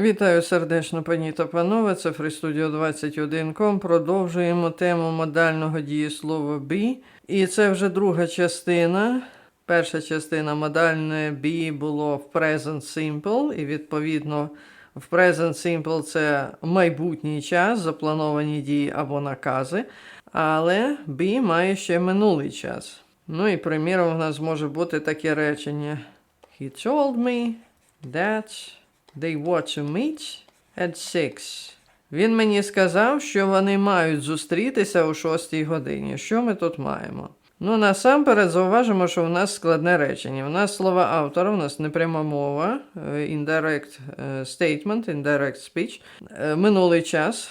Вітаю сердечно, пані та панове. Це FreeStudio 21.com. Продовжуємо тему модального дієслова be. І це вже друга частина. Перша частина модальне be було в Present Simple, і відповідно в Present Simple це майбутній час, заплановані дії або накази. Але be має ще минулий час. Ну і приміром в нас може бути таке речення. He told me that they were to meet at six. Він мені сказав, що вони мають зустрітися о 6 годині. Що ми тут маємо? Ну, насамперед зауважимо, що в нас складне речення. У нас слова автора, у нас непряма мова, е, indirect е, statement, indirect speech, е, минулий час.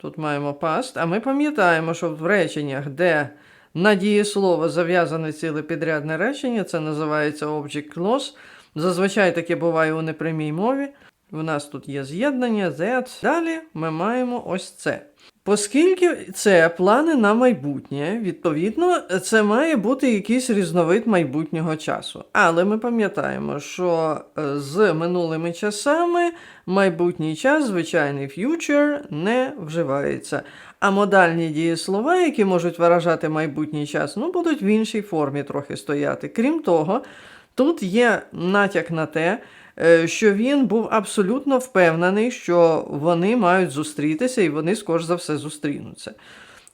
Тут маємо past, а ми пам'ятаємо, що в реченнях, де на дієслово зав'язане ціле підрядне речення, це називається object clause. Зазвичай таке буває у непрямій мові. У нас тут є з'єднання, that. Далі ми маємо ось це. Оскільки це плани на майбутнє, відповідно, це має бути якийсь різновид майбутнього часу. Але ми пам'ятаємо, що е, з минулими часами майбутній час, звичайний future, не вживається. А модальні дієслова, які можуть виражати майбутній час, ну, будуть в іншій формі трохи стояти. Крім того, тут є натяк на те, е, що він був абсолютно впевнений, що вони мають зустрітися і вони скорш за все зустрінуться.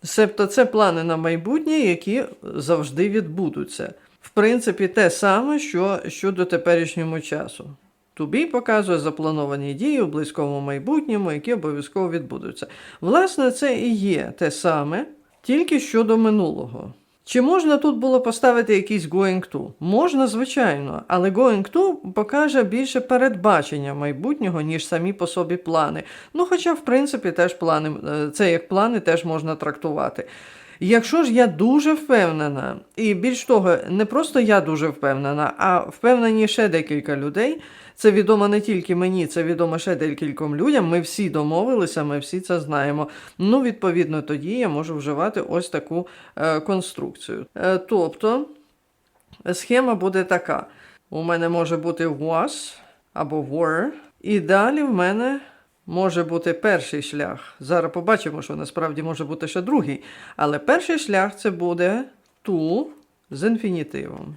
Себто це плани на майбутнє, які завжди відбудуться. В принципі, те саме, що щодо теперішнього часу. Be показує заплановані дії у близькому майбутньому, які обов'язково відбудуться. Власне, це і є те саме, тільки щодо минулого. Чи можна тут було поставити якийсь going to? Можна, звичайно, але going to покаже більше передбачення майбутнього, ніж самі по собі плани. Ну, хоча, в принципі, теж плани, е, це як плани теж можна трактувати. Якщо ж я дуже впевнена, і більш того, не просто я дуже впевнена, а впевнені ще декілька людей. Це відомо не тільки мені, це відомо ще декільком людям. Ми всі домовилися, ми всі це знаємо. Ну, відповідно, тоді я можу вживати ось таку е, конструкцію. Е, тобто схема буде така: у мене може бути was або were, і далі в мене може бути перший шлях. Зараз побачимо, що насправді може бути ще другий. Але перший шлях це буде to з інфінітивом.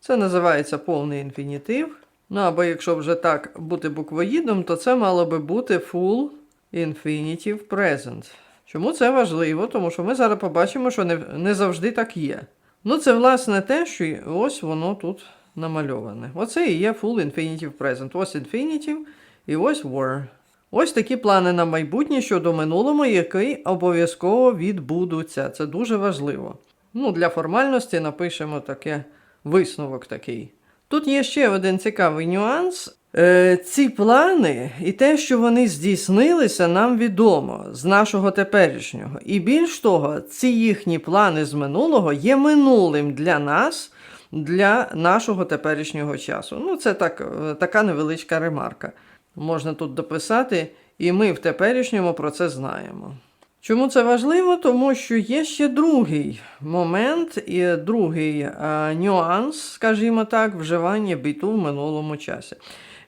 Це називається повний інфінітив. Ну, або якщо вже так бути буквоїдом, то це мало би бути full infinitive present. Чому це важливо? Тому що ми зараз побачимо, що не, не завжди так є. Ну, це власне те, що ось воно тут намальоване. Оце і є full infinitive present. Ось infinitive і ось were. Ось такі плани на майбутнє щодо минулому, які обов'язково відбудуться. Це дуже важливо. Ну, для формальності напишемо таке висновок такий. Тут є ще один цікавий нюанс. Е, ці плани і те, що вони здійснилися, нам відомо з нашого теперішнього. І більш того, ці їхні плани з минулого є минулим для нас, для нашого теперішнього часу. Ну, це так, е, така невеличка ремарка. Можна тут дописати, і ми в теперішньому про це знаємо. Чому це важливо? Тому що є ще другий момент і другий е, нюанс, скажімо так, вживання біту в минулому часі.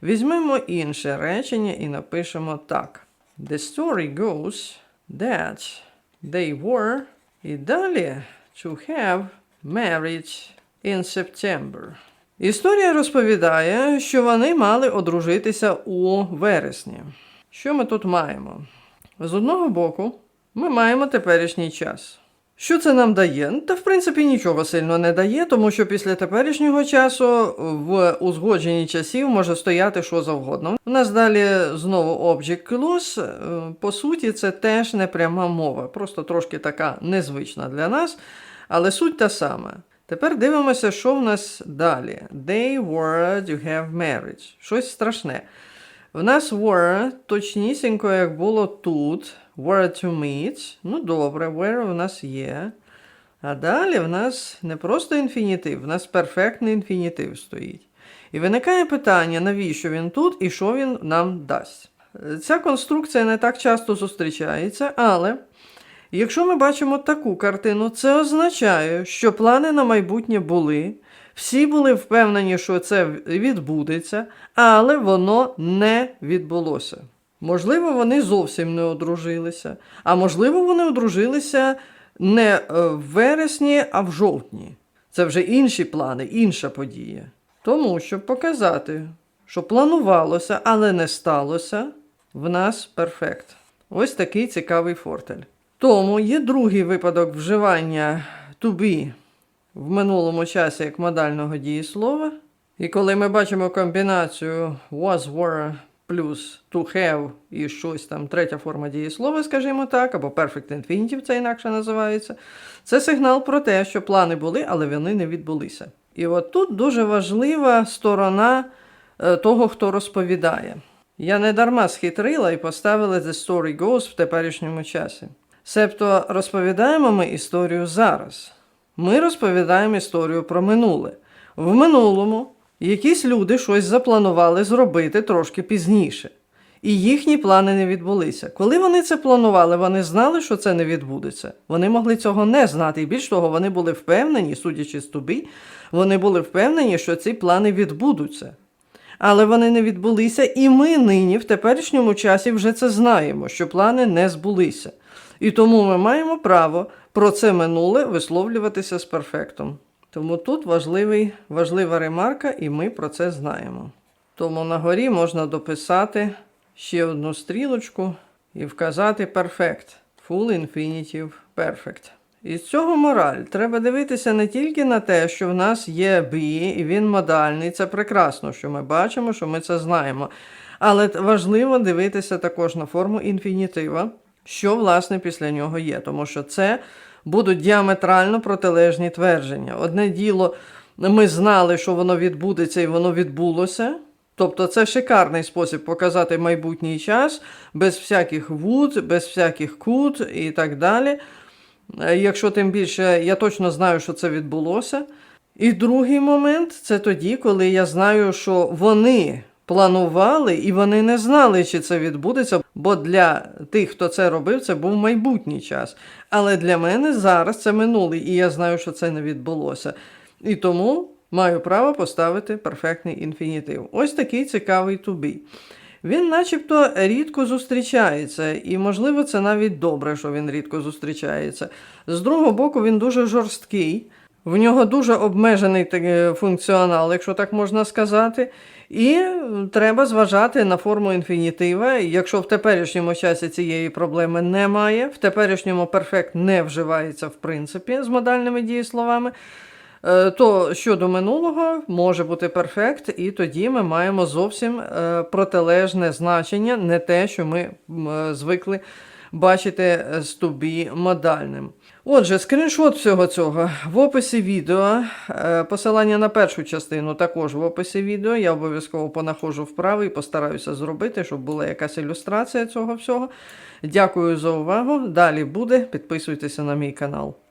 Візьмемо інше речення і напишемо так. The story goes that they were і далі to have married in September. Історія розповідає, що вони мали одружитися у вересні. Що ми тут маємо? З одного боку, ми маємо теперішній час. Що це нам дає? Та в принципі нічого сильно не дає, тому що після теперішнього часу в узгодженні часів може стояти що завгодно. У нас далі знову object clause. Е, По суті, це теж не пряма мова, просто трошки така незвична для нас, але суть та сама. Тепер дивимося, що в нас далі. They were to have marriage. Щось страшне. В нас were точнісінько, як було тут. Were to meet. Ну, добре, were в нас є. А далі в нас не просто інфінітив, в нас перфектний інфінітив стоїть. І виникає питання, навіщо він тут і що він нам дасть. Ця конструкція не так часто зустрічається, але якщо ми бачимо таку картину, це означає, що плани на майбутнє були, Всі були впевнені, що це відбудеться, але воно не відбулося. Можливо, вони зовсім не одружилися, а можливо, вони одружилися не е, в вересні, а в жовтні. Це вже інші плани, інша подія. Тому, щоб показати, що планувалося, але не сталося, в нас перфект. Ось такий цікавий фортель. Тому є другий випадок вживання to be в минулому часі як модального дієслова. І коли ми бачимо комбінацію was, were плюс to have і щось там, третя форма дієслова, скажімо так, або perfect infinitive, це інакше називається, це сигнал про те, що плани були, але вони не відбулися. І от тут дуже важлива сторона е, того, хто розповідає. Я не дарма схитрила і поставила The Story Goes в теперішньому часі. Себто розповідаємо ми історію зараз. Ми розповідаємо історію про минуле. В минулому якісь люди щось запланували зробити трошки пізніше. І їхні плани не відбулися. Коли вони це планували, вони знали, що це не відбудеться. Вони могли цього не знати. І більш того, вони були впевнені, судячи з тобі, вони були впевнені, що ці плани відбудуться. Але вони не відбулися, і ми нині в теперішньому часі вже це знаємо, що плани не збулися. І тому ми маємо право про це минуле висловлюватися з перфектом. Тому тут важливий, важлива ремарка, і ми про це знаємо. Тому на горі можна дописати ще одну стрілочку і вказати перфект. Full infinitive perfect. І з цього мораль. Треба дивитися не тільки на те, що в нас є be, і він модальний. Це прекрасно, що ми бачимо, що ми це знаємо. Але важливо дивитися також на форму інфінітива, що власне після нього є, тому що це будуть діаметрально протилежні твердження. Одне діло, ми знали, що воно відбудеться, і воно відбулося. Тобто це шикарний спосіб показати майбутній час без всяких would, без всяких could і так далі. Е, Якщо тим більше я точно знаю, що це відбулося. І другий момент це тоді, коли я знаю, що вони планували і вони не знали, чи це відбудеться, бо для тих, хто це робив, це був майбутній час. Але для мене зараз це минулий, і я знаю, що це не відбулося. І тому маю право поставити перфектний інфінітив. Ось такий цікавий be. Він начебто рідко зустрічається, і, можливо, це навіть добре, що він рідко зустрічається. З другого боку, він дуже жорсткий, в нього дуже обмежений такий функціонал, якщо так можна сказати. І треба зважати на форму інфінітива. Якщо в теперішньому часі цієї проблеми немає, в теперішньому перфект не вживається в принципі з модальними дієсловами. Е, То щодо минулого може бути перфект, і тоді ми маємо зовсім е, протилежне значення, не те, що ми е, звикли бачити з тобі модальним. Отже, скріншот всього цього в описі відео. Е, Посилання на першу частину також в описі відео. Я обов'язково понаходжу вправи і постараюся зробити, щоб була якась ілюстрація цього всього. Дякую за увагу. Далі буде. Підписуйтеся на мій канал.